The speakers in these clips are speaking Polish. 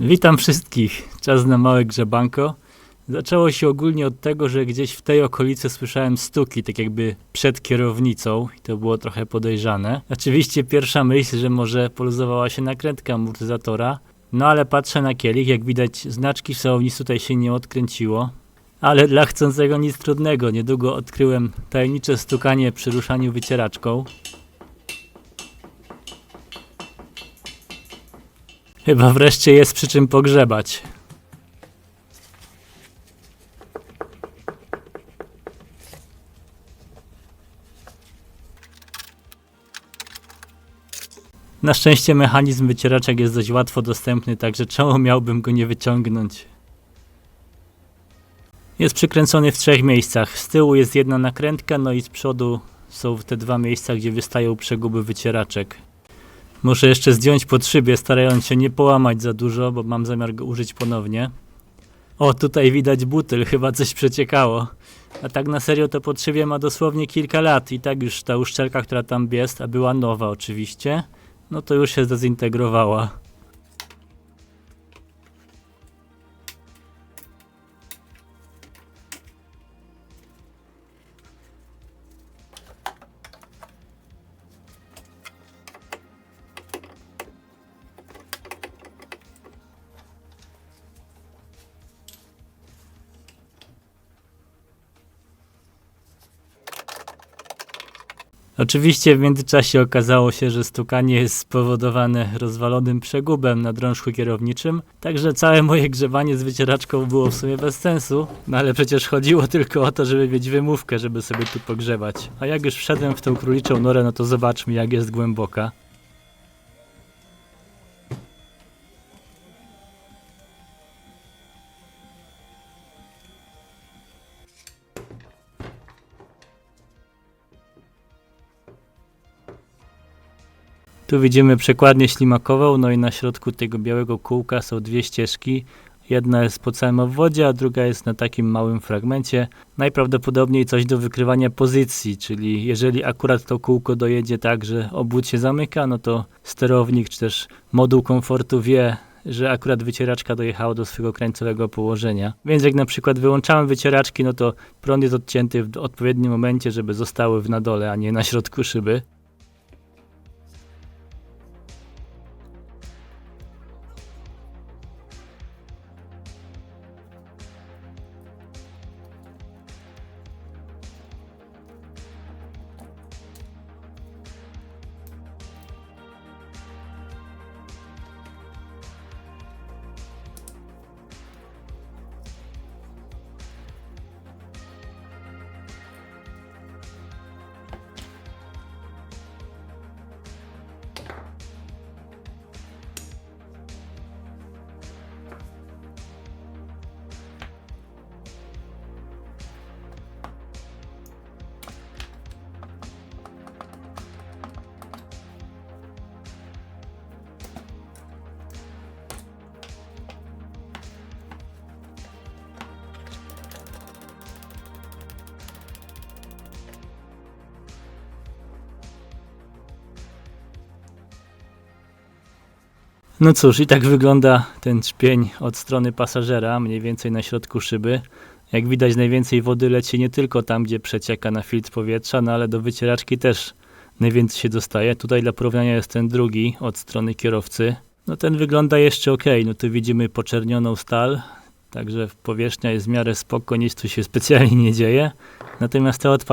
Witam wszystkich. Czas na małe grzebanko. Zaczęło się ogólnie od tego, że gdzieś w tej okolicy słyszałem stuki, tak jakby przed kierownicą i to było trochę podejrzane. Oczywiście pierwsza myśl, że może poluzowała się nakrętka amortyzatora, no ale patrzę na kielich, jak widać znaczki są, nic tutaj się nie odkręciło. Ale dla chcącego nic trudnego, niedługo odkryłem tajemnicze stukanie przy ruszaniu wycieraczką. Chyba wreszcie jest przy czym pogrzebać. Na szczęście mechanizm wycieraczek jest dość łatwo dostępny, także czemu miałbym go nie wyciągnąć? Jest przykręcony w trzech miejscach. Z tyłu jest jedna nakrętka, no i z przodu są te dwa miejsca, gdzie wystają przeguby wycieraczek. Muszę jeszcze zdjąć pod szybie, starając się nie połamać za dużo, bo mam zamiar go użyć ponownie. O, tutaj widać butyl, chyba coś przeciekało. A tak na serio to pod szybie ma dosłownie kilka lat i tak już ta uszczelka, która tam jest, a była nowa oczywiście, no to już się zdezintegrowała. Oczywiście w międzyczasie okazało się, że stukanie jest spowodowane rozwalonym przegubem na drążku kierowniczym, także całe moje grzebanie z wycieraczką było w sumie bez sensu, no ale przecież chodziło tylko o to, żeby mieć wymówkę, żeby sobie tu pogrzebać. A jak już wszedłem w tą króliczą norę, no to zobaczmy jak jest głęboka. Tu widzimy przekładnię ślimakową, no i na środku tego białego kółka są dwie ścieżki. Jedna jest po całym obwodzie, a druga jest na takim małym fragmencie. Najprawdopodobniej coś do wykrywania pozycji, czyli jeżeli akurat to kółko dojedzie tak, że obwód się zamyka, no to sterownik czy też moduł komfortu wie, że akurat wycieraczka dojechała do swojego krańcowego położenia. Więc jak na przykład wyłączamy wycieraczki, no to prąd jest odcięty w odpowiednim momencie, żeby zostały w na dole, a nie na środku szyby. No cóż, i tak wygląda ten trzpień od strony pasażera, mniej więcej na środku szyby. Jak widać, najwięcej wody leci nie tylko tam, gdzie przecieka na filtr powietrza, no ale do wycieraczki też najwięcej się dostaje. Tutaj dla porównania jest ten drugi od strony kierowcy. No ten wygląda jeszcze ok, no tu widzimy poczernioną stal, także powierzchnia jest w miarę spoko, nic tu się specjalnie nie dzieje. Natomiast te od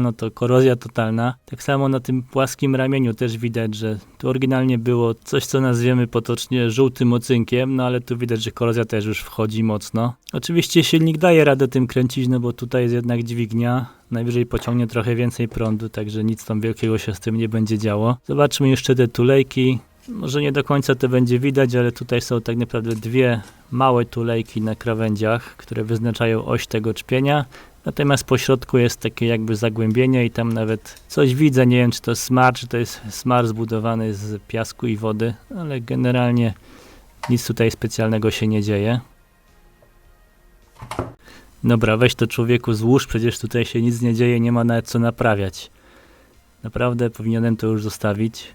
no to korozja totalna. Tak samo na tym płaskim ramieniu też widać, że tu oryginalnie było coś, co nazwiemy potocznie żółtym ocynkiem, no ale tu widać, że korozja też już wchodzi mocno. Oczywiście silnik daje radę tym kręcić, no bo tutaj jest jednak dźwignia. Najwyżej pociągnie trochę więcej prądu, także nic tam wielkiego się z tym nie będzie działo. Zobaczmy jeszcze te tulejki. Może nie do końca to będzie widać, ale tutaj są tak naprawdę dwie małe tulejki na krawędziach, które wyznaczają oś tego czpienia. Natomiast po środku jest takie jakby zagłębienie i tam nawet coś widzę, nie wiem czy to smar, czy to jest smar zbudowany z piasku i wody, ale generalnie nic tutaj specjalnego się nie dzieje. Dobra, weź to człowieku złóż, przecież tutaj się nic nie dzieje, nie ma nawet co naprawiać. Naprawdę powinienem to już zostawić.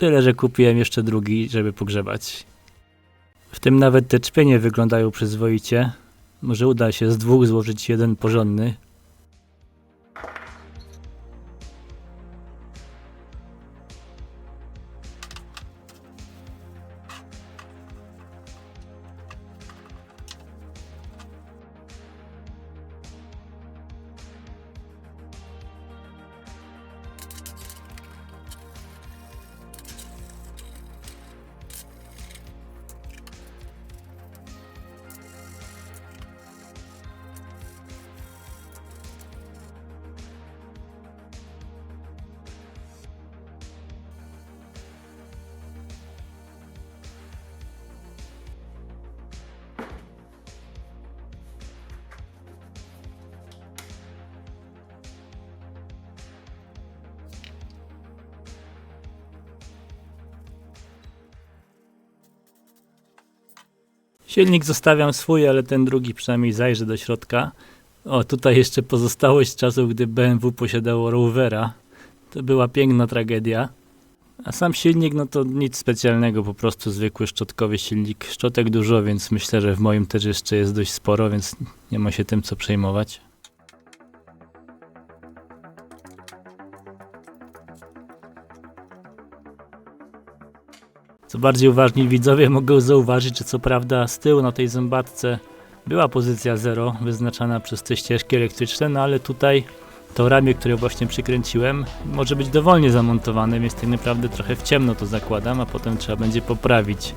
Tyle, że kupiłem jeszcze drugi, żeby pogrzebać. W tym nawet te czpienie wyglądają przyzwoicie. Może uda się z dwóch złożyć jeden porządny. Silnik zostawiam swój, ale ten drugi przynajmniej zajrzy do środka. O, tutaj jeszcze pozostałość z czasów, gdy BMW posiadało Rovera. To była piękna tragedia. A sam silnik, no to nic specjalnego, po prostu zwykły szczotkowy silnik. Szczotek dużo, więc myślę, że w moim też jeszcze jest dość sporo, więc nie ma się tym co przejmować. Bardziej uważni widzowie mogą zauważyć, że co prawda z tyłu na tej zębatce była pozycja 0 wyznaczana przez te ścieżki elektryczne, no ale tutaj to ramię, które właśnie przykręciłem, może być dowolnie zamontowane, więc tak naprawdę trochę w ciemno to zakładam, a potem trzeba będzie poprawić,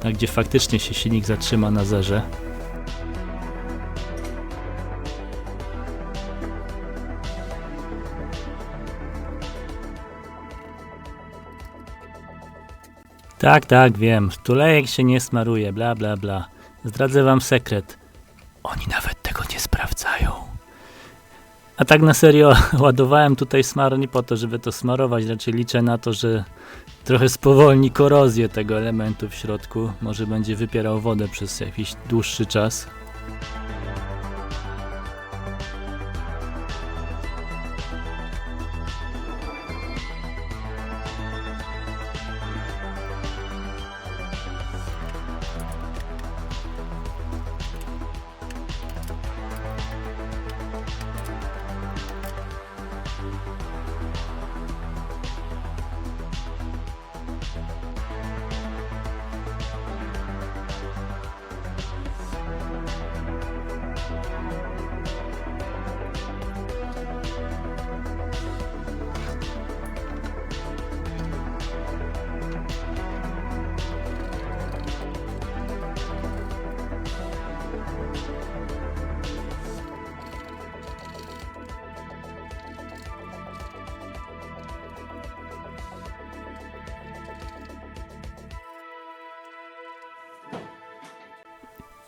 tak gdzie faktycznie się silnik zatrzyma na zerze. Tak, tak, wiem. Tulejek się nie smaruje, bla, bla, bla. Zdradzę wam sekret. Oni nawet tego nie sprawdzają. A tak na serio, ładowałem tutaj smar nie po to, żeby to smarować. Raczej liczę na to, że trochę spowolni korozję tego elementu w środku. Może będzie wypierał wodę przez jakiś dłuższy czas.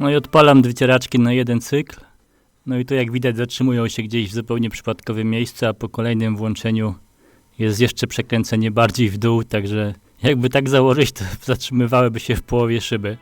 No i odpalam wycieraczki na jeden cykl. No i to jak widać zatrzymują się gdzieś w zupełnie przypadkowym miejscu, a po kolejnym włączeniu jest jeszcze przekręcenie bardziej w dół, także jakby tak założyć, to zatrzymywałyby się w połowie szyby.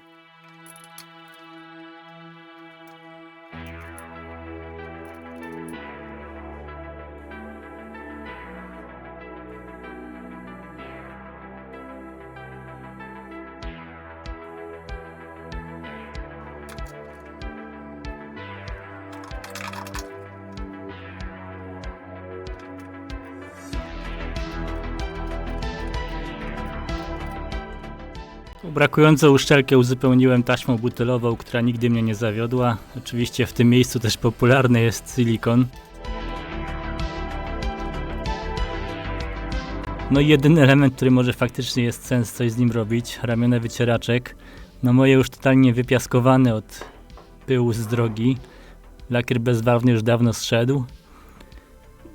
Brakującą uszczelkę uzupełniłem taśmą butylową, która nigdy mnie nie zawiodła. Oczywiście w tym miejscu też popularny jest silikon. No i jedyny element, który może faktycznie jest sens coś z nim robić, ramiona wycieraczek. No moje już totalnie wypiaskowane od pyłu z drogi. Lakier bezbarwny już dawno zszedł.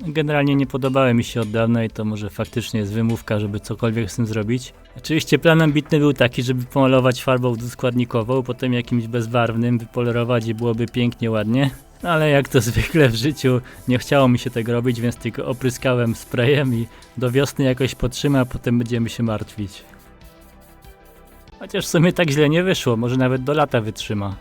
Generalnie nie podobały mi się od dawna i to może faktycznie jest wymówka, żeby cokolwiek z tym zrobić. Oczywiście plan ambitny był taki, żeby pomalować farbą dwuskładnikową, potem jakimś bezbarwnym, wypolerować i byłoby pięknie, ładnie. Ale jak to zwykle w życiu, nie chciało mi się tego robić, więc tylko opryskałem sprayem i do wiosny jakoś potrzyma, a potem będziemy się martwić. Chociaż w sumie tak źle nie wyszło, może nawet do lata wytrzyma.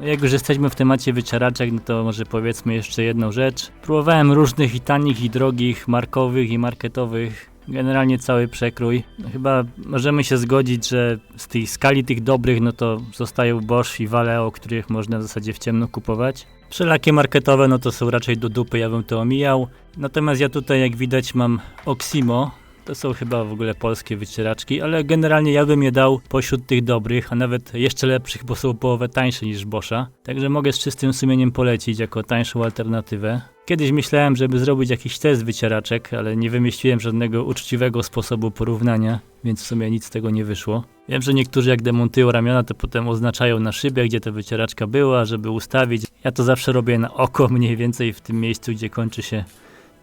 No jak już jesteśmy w temacie wycieraczek, no to może powiedzmy jeszcze jedną rzecz. Próbowałem różnych i tanich, i drogich, markowych i marketowych generalnie cały przekrój. No Chyba możemy się zgodzić, że z tej skali tych dobrych, no to zostają Bosch i Valeo, których można w zasadzie w ciemno kupować. Wszelakie marketowe, no to są raczej do dupy, ja bym to omijał. Natomiast ja tutaj, jak widać, mam Oximo. To są chyba w ogóle polskie wycieraczki, ale generalnie ja bym je dał pośród tych dobrych, a nawet jeszcze lepszych, bo są połowę tańsze niż Boscha. Także mogę z czystym sumieniem polecić jako tańszą alternatywę. Kiedyś myślałem, żeby zrobić jakiś test wycieraczek, ale nie wymyśliłem żadnego uczciwego sposobu porównania, więc w sumie nic z tego nie wyszło. Wiem, że niektórzy jak demontują ramiona, to potem oznaczają na szybie, gdzie ta wycieraczka była, żeby ustawić. Ja to zawsze robię na oko, mniej więcej w tym miejscu, gdzie kończy się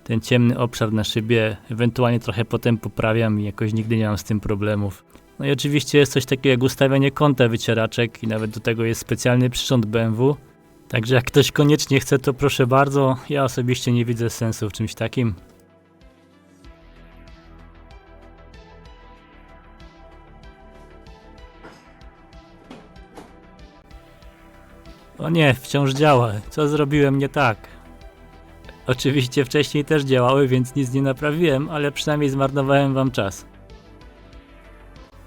ten ciemny obszar na szybie. Ewentualnie trochę potem poprawiam i jakoś nigdy nie mam z tym problemów. No i oczywiście jest coś takiego jak ustawianie kąta wycieraczek i nawet do tego jest specjalny przyrząd BMW. Także jak ktoś koniecznie chce, to proszę bardzo. Ja osobiście nie widzę sensu w czymś takim. O nie, wciąż działa. Co zrobiłem nie tak? Oczywiście wcześniej też działały, więc nic nie naprawiłem, ale przynajmniej zmarnowałem wam czas.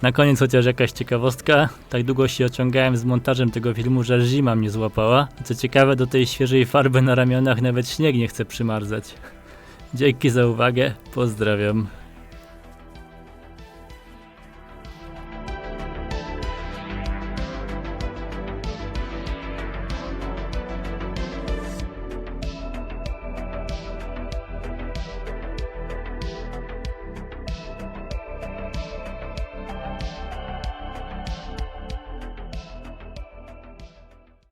Na koniec chociaż jakaś ciekawostka. Tak długo się ociągałem z montażem tego filmu, że zima mnie złapała. Co ciekawe, do tej świeżej farby na ramionach nawet śnieg nie chce przymarzać. Dzięki za uwagę, pozdrawiam.